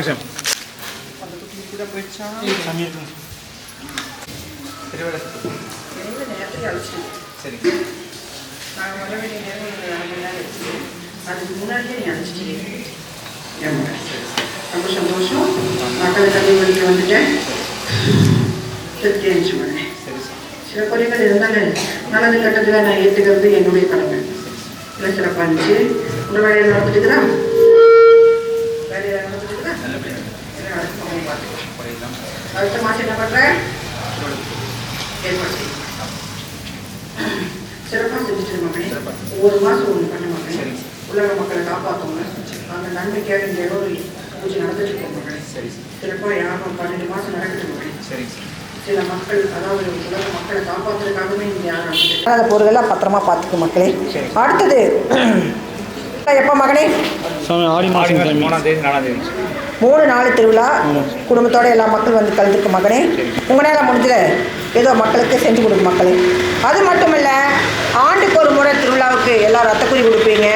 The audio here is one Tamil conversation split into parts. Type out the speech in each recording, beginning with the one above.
ஆமாங்க சார் அந்த அழைச்சிட்டு நான் வர வேண்டிய நேரம் ஒரு அதுக்கு முன்னாடியே நீ அழைச்சிட்டீங்க ரொம்ப சந்தோஷம் மக்களை கல்வி வழிக்கு வந்துட்டேன் திருப்தி அனுப்பிச்சு சரி சில குறைகள் இருந்தாலும் நல்லது கட்டத்தில் நான் ஏற்றுக்கிறது என்னுடைய கடமை இல்லை சிறப்பாக இருந்துச்சு உங்கள் வேலையை நடந்துட்டுக்குதா அடுத்த மாதம் என்ன பண்ணுறேன் சிறப்பாக செஞ்சுட்டு மக்களே ஒரு ஒவ்வொரு மாதம் ஒன்று பண்ண மக்களே சரி. உலக மக்களை காப்பாற்றவங்க அந்த நன்மைக்காக இந்த ஏதோ பூஜை நடந்துட்டு இருக்கோம் மக்களே சரி சிறப்பாக யாரும் பன்னெண்டு மாதம் நடக்கட்டும் மகனே சரி சில மக்கள் அதாவது உலக மக்களை காப்பாற்றுறதுக்காகவே இங்கே யாரும் அதை பொருள்கள்லாம் பத்திரமா பார்த்துக்கு மக்களே சரி. அடுத்தது எப்போ மகனே? ஆடி மாதம் மூணு நாள் திருவிழா. குடும்பத்தோட எல்லா மக்கள் வந்து கலந்துக்க மகனே. உங்களால் முடிஞ்சத. ஏதோ மக்களுக்கு செஞ்சு கொடுங்க மக்களே. அது மட்டும் இல்லை ஆண்டுக்கு ஒரு முறை திருவிழாவுக்கு எல்லாம் ரத்தக்குறி கொடுப்பீங்க.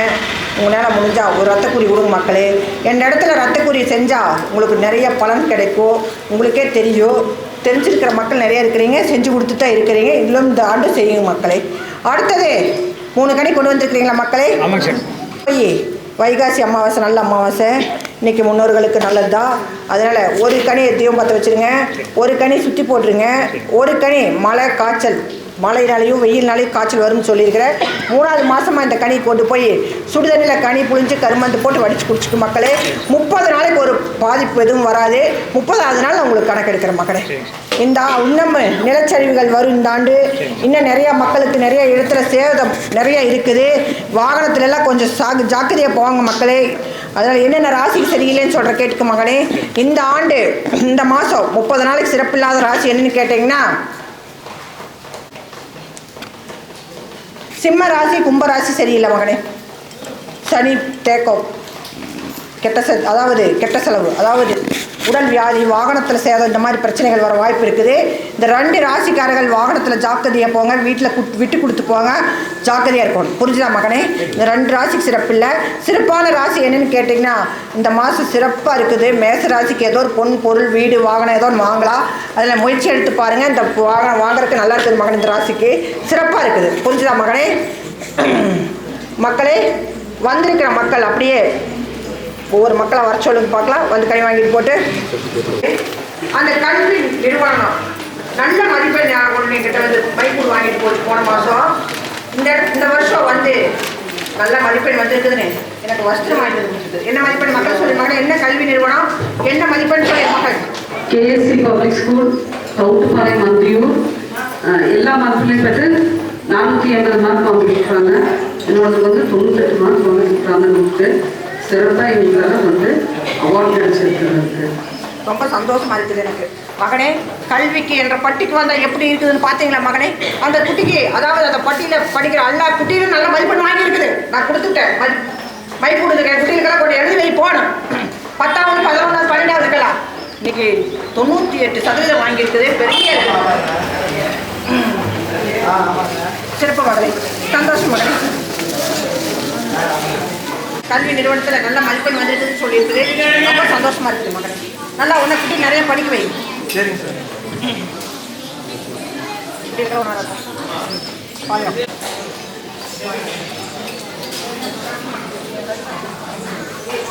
உங்களால் முடிஞ்சா ஒரு ரத்தக்குறி கொடுங்க மக்களே. என் இடத்துல ரத்தக்குறி செஞ்சால் உங்களுக்கு நிறைய பலன் கிடைக்கும். உங்களுக்கே தெரியும். தெரிஞ்சிருக்கிற மக்கள் நிறைய இருக்கிறீங்க செஞ்சு கொடுத்துட்டு தான் இருக்கிறீங்க. இதிலும் இந்த ஆண்டு செய்யுங்க மக்களே. அடுத்தது மூணு கனி கொண்டு வந்திருக்கிறீங்களா மக்களே? ஆமாங்க சார். போய் வைகாசி அமாவாசை நல்ல அமாவாசை. இன்னைக்கு முன்னோர்களுக்கு நல்லது? தான் அதனால் ஒரு கனி தீபம் பற்ற வச்சுருங்க. ஒரு கனி சுற்றி போட்டுருங்க. ஒரு கனி மழை காய்ச்சல். மழையினாலையும் வெயில்னாலையும் காய்ச்சல் வரும்னு சொல்லியிருக்கிறேன் மூணாவது மாதமாக இந்த கனி கொண்டு போய் சுடுதண்ணியில் கனி புழிஞ்சு கருமந்து போட்டு வடித்து குடிச்சிட்டு மக்களே. முப்பது நாளைக்கு ஒரு பாதிப்பு எதுவும் வராது. முப்பதாவது நாள் உங்களுக்கு கணக்கெடுக்கிற மக்களே. இந்த இன்னும் நிலச்சரிவுகள் வரும் இந்த ஆண்டு. இன்னும் நிறையா மக்களுக்கு நிறைய இடத்துல சேதம் நிறைய இருக்குது. வாகனத்துல எல்லாம் கொஞ்சம் சாகு ஜாக்கிரதையாக போவாங்க மக்களே. அதனால் என்னென்ன ராசிக்கு சரியில்லைன்னு சொல்கிற கேட்டுக்க மகனே இந்த ஆண்டு இந்த மாதம் முப்பது நாளைக்கு சிறப்பில்லாத ராசி என்னன்னு கேட்டிங்கன்னா சிம்ம ராசி கும்பராசி சரியில்லை மகனே சனி தேக்கம். கெட்ட செ அதாவது கெட்ட செலவு. அதாவது உடல் வியாதி வாகனத்தில் சேதம் இந்த மாதிரி பிரச்சனைகள் வர வாய்ப்பு இருக்குது. இந்த ரெண்டு ராசிக்காரர்கள் வாகனத்தில் ஜாக்கிரதையாக போங்க வீட்டில் குட் விட்டு கொடுத்து போங்க ஜாக்கிரதையாக இருக்கணும். புரிஞ்சுதா மகனே? இந்த ரெண்டு ராசிக்கு சிறப்பு இல்லை. சிறப்பான ராசி என்னன்னு கேட்டிங்கன்னா இந்த மாதம் சிறப்பாக இருக்குது. மேச ராசிக்கு ஏதோ ஒரு பொன் பொருள் வீடு வாகனம் ஏதோ ஒன்று வாங்கலாம். அதில் முயற்சி எடுத்து பாருங்கள் இந்த வாகனம் வாங்குறதுக்கு நல்லா இருக்குது மகன் இந்த ராசிக்கு. சிறப்பாக இருக்குது. புரிஞ்சுதா மகனே? மக்களே வந்திருக்கிற மக்கள் அப்படியே ஒவ்வொரு மக்களை வர சொல்லுங்க பார்க்கலாம். வந்து கை வாங்கிட்டு போட்டு. அந்த கல்வி நிறுவனம் நல்ல மதிப்பெண் ஒன்று என்கிட்ட வந்து பைக்கு வாங்கிட்டு போச்சு? போன மாதம் இந்த இந்த வருஷம் வந்து நல்ல மதிப்பெண் வந்துருக்குதுன்னு எனக்கு வஸ்திரம் வாங்கிட்டு வந்து என்ன மதிப்பெண் மக்கள் சொல்லுவாங்க என்ன கல்வி நிறுவனம்? என்ன மதிப்பெண் சொல்லி மக்கள் KSC public school Kavuttupalayam Manthiyur எல்லா மார்க்குலையும் பெற்று நானூற்றி எண்பது மார்க் வாங்கியிருக்காங்க என்னோடது வந்து தொண்ணூத்தெட்டு மார்க் வாங்கியிருக்காங்க நமக்கு சிறப்பாக எங்களுக்காக வந்து அவார்டு கிடைச்சிருக்கிறது. ரொம்ப சந்தோஷமா இருக்குது எனக்கு. மகனே கல்விக்கு என்ற பட்டிக்கு வந்தா எப்படி இருக்குதுன்னு பார்த்தீங்களா மகனே? அந்த குட்டிக்கு அதாவது அந்த பட்டியில படிக்கிற எல்லா குட்டியிலும் நல்ல மதிப்பெண் வாங்கி இருக்குது. நான் கொடுத்துட்டேன். மதி மதிப்பு கொடுத்துருக்கேன் குட்டிகளுக்கெல்லாம் கொஞ்சம் எழுதி வை போகணும். பத்தாவது பதினொன்றாவது பன்னெண்டாவது இருக்கலாம். இன்னைக்கு தொண்ணூற்றி எட்டு சதவீதம் வாங்கியிருக்குது பெரிய சிறப்பு மகளே சந்தோஷம் மகளே. கல்வி நிறுவனத்தில் நல்ல மதிப்பெண் வந்துருக்குன்னு சொல்லியிருக்குது ரொம்ப சந்தோஷமாக இருக்குது மகன் நல்லா உன்னை குட்டி நிறைய படிக்க வை. சரிங்க சார். இப்படி